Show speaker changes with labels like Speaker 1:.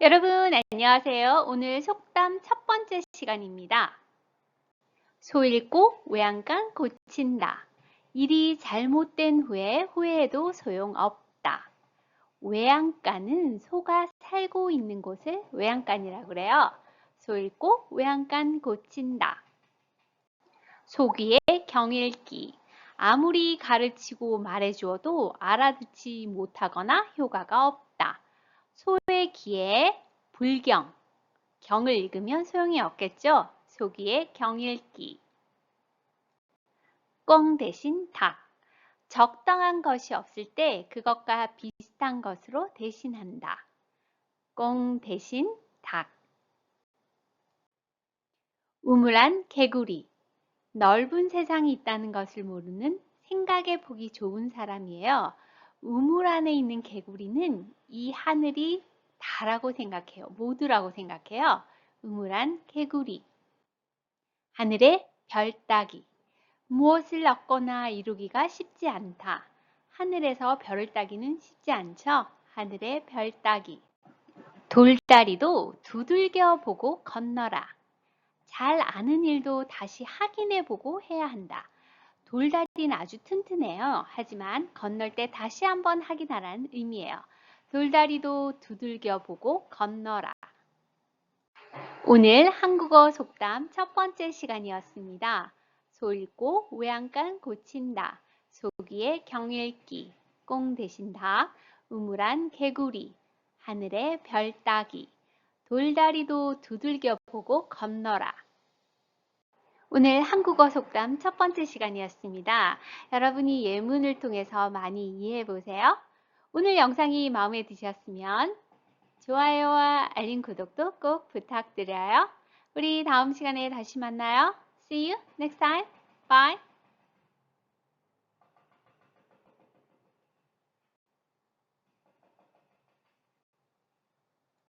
Speaker 1: 여러분 안녕하세요. 오늘 속담 첫 번째 시간입니다. 소 읽고 외양간 고친다. 일이 잘못된 후에 후회해도 소용없다. 외양간은 소가 살고 있는 곳을 외양간이라고 그래요. 소 읽고 외양간 고친다. 소귀의 경읽기. 아무리 가르치고 말해주어도 알아듣지 못하거나 효과가 없다. 소의 귀에 불경, 경을 읽으면 소용이 없겠죠? 소기의 경읽기. 꽁 대신 닭. 적당한 것이 없을 때 그것과 비슷한 것으로 대신한다. 꽁 대신 닭. 우물안 개구리. 넓은 세상이 있다는 것을 모르는 생각에 보기 좋은 사람이에요. 우물 안에 있는 개구리는 이 하늘이 다라고 생각해요. 모두라고 생각해요. 우물 안 개구리. 하늘의 별 따기. 무엇을 얻거나 이루기가 쉽지 않다. 하늘에서 별을 따기는 쉽지 않죠? 하늘의 별 따기. 돌다리도 두들겨 보고 건너라. 잘 아는 일도 다시 확인해 보고 해야 한다. 돌다리는 아주 튼튼해요. 하지만 건널 때 다시 한번 확인하라는 의미예요. 돌다리도 두들겨 보고 건너라. 오늘 한국어 속담 첫 번째 시간이었습니다. 소 읽고 외양간 고친다. 소기의 경읽기. 꽁 대신 다. 우물안 개구리. 하늘의 별 따기. 돌다리도 두들겨 보고 건너라. 오늘 한국어 속담 첫 번째 시간이었습니다. 여러분이 예문을 통해서 많이 이해해 보세요. 오늘 영상이 마음에 드셨으면 좋아요와 알림 구독도 꼭 부탁드려요. 우리 다음 시간에 다시 만나요. See you next time.